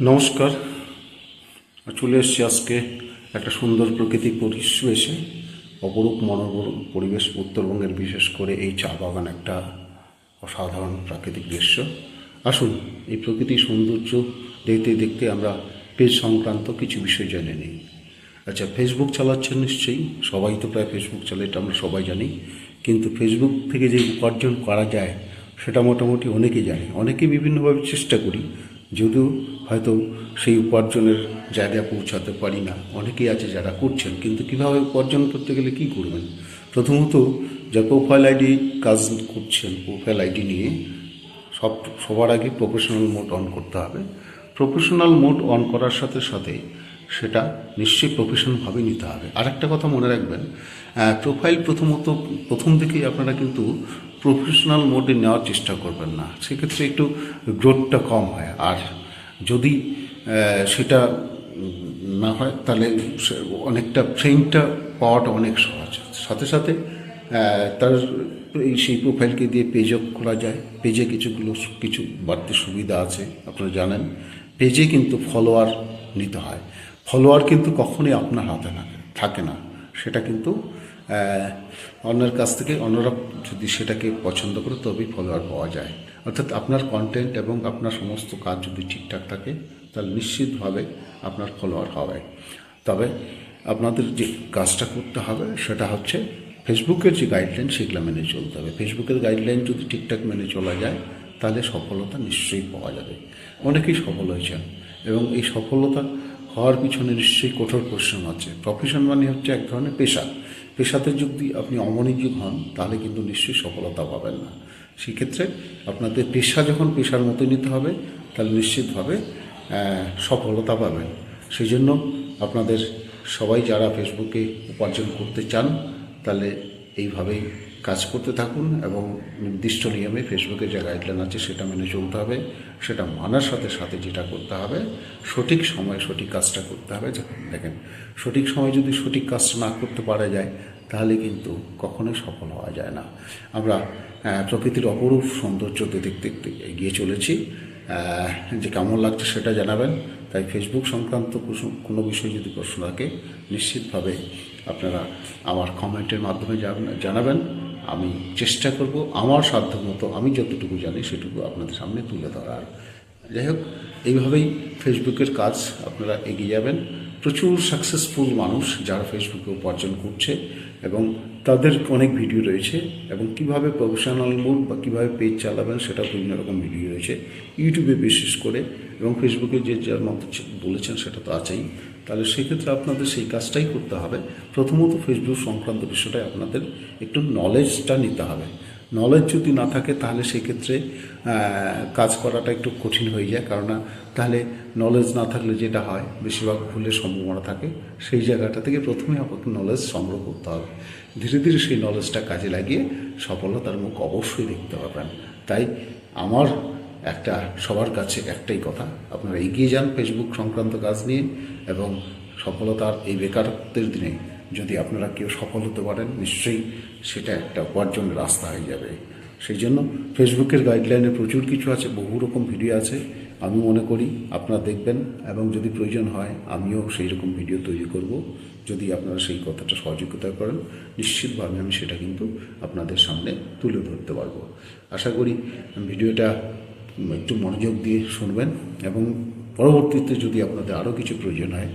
নমস্কার। চলে এসেছি আজকে একটা সুন্দর প্রাকৃতিক পরিবেশে, অপরূপ মনোরম পরিবেশ, উত্তরবঙ্গের বিশেষ করে এই চা বাগান একটা অসাধারণ প্রাকৃতিক দৃশ্য। আসুন, এই প্রকৃতির সৌন্দর্য দেখতে দেখতে আমরা পেজ সংক্রান্ত কিছু বিষয় জেনে নিই। আচ্ছা ফেসবুক চালাচ্ছেন নিশ্চয়ই? সবাই তো প্রায় ফেসবুক চালায় এটা আমরা সবাই জানি। কিন্তু ফেসবুক থেকে যে উপার্জন করা যায়, সেটা মোটামুটি অনেকেই জানে। অনেকে বিভিন্নভাবে চেষ্টা করি যদিও হয়তো সেই উপার্জনের জায়গায় পৌঁছাতে পারি না। অনেকেই আছে যারা করছেন, কিন্তু কীভাবে উপার্জন করতে গেলে কি করবেন? প্রথমত যা প্রোফাইল আইডি কাজ করছেন প্রোফাইল আইডি নিয়ে সব, সবার আগে প্রফেশনাল মোড অন করতে হবে। প্রফেশনাল মোড অন করার সাথে সাথে সেটা নিশ্চয়ই প্রফেশনালভাবে নিতে হবে। আর একটা কথা মনে রাখবেন প্রোফাইল প্রথমত, প্রথম থেকেই আপনারা কিন্তু প্রফেশনাল মোডে নেওয়ার চেষ্টা করবেন না। সেক্ষেত্রে একটু গ্রোথটা কম হয়। আর যদি সেটা না হয়, তাহলে অনেকটা ট্রেনটা পাওয়াটা অনেক সহজ। সাথে সাথে তার এই সেই প্রোফাইলকে দিয়ে পেজও খোলা যায়। পেজে কিছুগুলো, কিছু বাড়তি সুবিধা আছে, আপনারা জানেন। পেজে কিন্তু ফলোয়ার নিতে হয়। ফলোয়ার কিন্তু কখনোই আপনার হাতে থাকে না। সেটা কিন্তু অন্যের কাছ থেকে অন্যরা যদি সেটাকে পছন্দ করে তবেই ফলোয়ার পাওয়া যায়। অর্থাৎ আপনার কন্টেন্ট এবং আপনার সমস্ত কাজ যদি ঠিকঠাক থাকে, তাহলে নিশ্চিতভাবে আপনার ফলোয়ার হবে। তবে আপনাদের যে কাজটা করতে হবে, সেটা হচ্ছে ফেসবুকের যে গাইডলাইন সেগুলো মেনে চলতে হবে। ফেসবুকের গাইডলাইন যদি ঠিকঠাক মেনে চলা যায়, তাহলে সফলতা নিশ্চয়ই পাওয়া যাবে। অনেকেই সফল হয়েছেন এবং এই সফলতা হওয়ার পিছনে নিশ্চয়ই কঠোর পরিশ্রম আছে। প্রফেশন মানে হচ্ছে এক ধরনের পেশা। পেশাতে যদি আপনি অমনোযোগ হন, তাহলে কিন্তু নিশ্চয়ই সফলতা পাবেন না। সেক্ষেত্রে আপনাদের পেশা যখন পেশার মতো নিতে হবে, তাহলে নিশ্চিতভাবে সফলতা পাবেন। সেই জন্য আপনাদের সবাই যারা ফেসবুকে উপার্জন করতে চান, তাহলে এইভাবেই কাজ করতে থাকুন এবং নির্দিষ্ট নিয়মে ফেসবুকে যে গাইডলাইন আছে সেটা মেনে চলতে হবে, সেটা মানার সাথে সাথে যেটা করতে হবে, সঠিক সময়ে সঠিক কাজটা করতে হবে। দেখেন, সঠিক সময় যদি সঠিক কাজটা না করতে পারা যায়, তাহলে কিন্তু কখনোই সফল হওয়া যায় না। আমরা প্রকৃতির অপরূপ সৌন্দর্য দেখতে দেখতে এগিয়ে চলেছি। যে কেমন লাগছে সেটা জানাবেন। তাই ফেসবুক সংক্রান্ত কোনো বিষয় যদি প্রশ্ন থাকে, নিশ্চিতভাবে আপনারা আমার কমেন্টের মাধ্যমে জান- জানাবেন। আমি চেষ্টা করব, আমার সাধ্যমতো, আমি যতটুকু জানি সেটুকু আপনাদের সামনে তুলে ধরার। যাই হোক, এইভাবেই ফেসবুকের কাজ, আপনারা এগিয়ে যাবেন। প্রচুর সাকসেসফুল মানুষ যারা ফেসবুকে উপার্জন করছে এবং তাদের অনেক ভিডিও রয়েছে এবং কীভাবে প্রফেশনাল মোড বা কীভাবে পেজ চালাবেন সেটা বিভিন্ন রকম ভিডিও রয়েছে। ইউটিউবে বিশেষ করে এবং ফেসবুকে যে যার মতো বলেছেন সেটা তো আছেই। তাহলে সেক্ষেত্রে আপনাদের সেই কাজটাই করতে হবে। প্রথমত ফেসবুক সংক্রান্ত বিষয়টাই আপনাদের একটু নলেজটা নিতে হবে। নলেজ যদি না থাকে, তাহলে সেক্ষেত্রে কাজ করাটা একটু কঠিন হয়ে যায়। কারণ তাহলে নলেজ না থাকলে যেটা হয়, বেশিরভাগ ভুলের সম্ভাবনা থাকে। সেই জায়গাটা থেকে প্রথমে আপনাকে নলেজ সংগ্রহ করতে হবে। ধীরে ধীরে সেই নলেজটা কাজে লাগিয়ে সফলতার মুখ অবশ্যই দেখতে পাবেন। তাই আমার একটা, সবার কাছে একটাই কথা, আপনারা এগিয়ে যান ফেসবুক সংক্রান্ত কাজ নিয়ে এবং সফলতার এই বেকারত্বের দিনে যদি আপনারা কেউ সফল হতে পারেন, নিশ্চয়ই সেটা একটা উপার্জনের রাস্তা হয়ে যাবে। সেই জন্য ফেসবুকের গাইডলাইনে প্রচুর কিছু আছে, বহু রকম ভিডিও আছে, আমি মনে করি আপনারা দেখবেন, এবং যদি প্রয়োজন হয়, আমিও সেই রকম ভিডিও তৈরি করব। যদি আপনারা সেই কথাটা সহযোগিতা করেন, নিশ্চিতভাবে আমি সেটা কিন্তু আপনাদের সামনে তুলে ধরতে পারব। আশা করি ভিডিওটা একটু মনোযোগ দিয়ে শুনবেন, এবং পরবর্তীতে যদি আপনাদের আরও কিছু প্রয়োজন হয়